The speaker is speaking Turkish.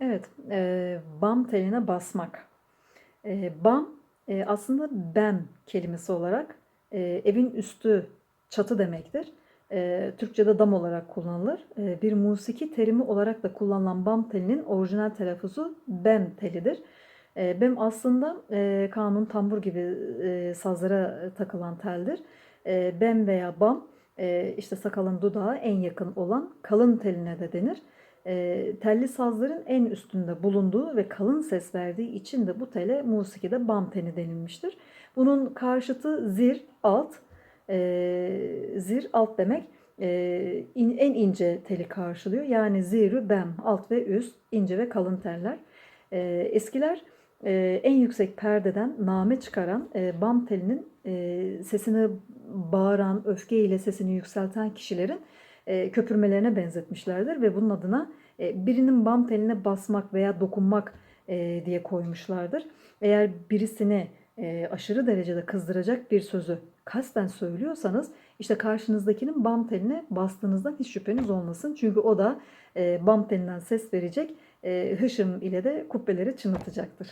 Evet, eee, bam teline basmak. Eee, bam eee, aslında bem kelimesi olarak eee, evin üstü çatı demektir. Eee, Türkçe'de dam olarak kullanılır. Eee, bir musiki terimi olarak da kullanılan bam telinin orijinal telaffuzu bem telidir. Eee, bem aslında eee, kanun, tambur gibi eee, sazlara takılan teldir. Eee, bem veya bam eee, işte sakalın dudağı en yakın olan kalın teline de denir. Eee, telli sazların en üstünde bulunduğu ve kalın ses verdiği için de bu tele musikide bam teni denilmiştir. Bunun karşıtı zir, alt. Eee, zir alt demek eee, in- en ince teli karşılıyor. Yani zirü bem alt ve üst ince ve kalın teller. Eee, eskiler eee, en yüksek perdeden name çıkaran eee, bam telinin eee, sesini bağıran, öfkeyle sesini yükselten kişilerin eee, köpürmelerine benzetmişlerdir ve bunun adına e, birinin bam teline basmak veya dokunmak e, diye koymuşlardır. Eğer birisini e, aşırı derecede kızdıracak bir sözü kasten söylüyorsanız işte karşınızdakinin bam teline bastığınızdan hiç şüpheniz olmasın. Çünkü o da e, bam telinden ses verecek, e, hışım ile de kubbeleri çınlatacaktır.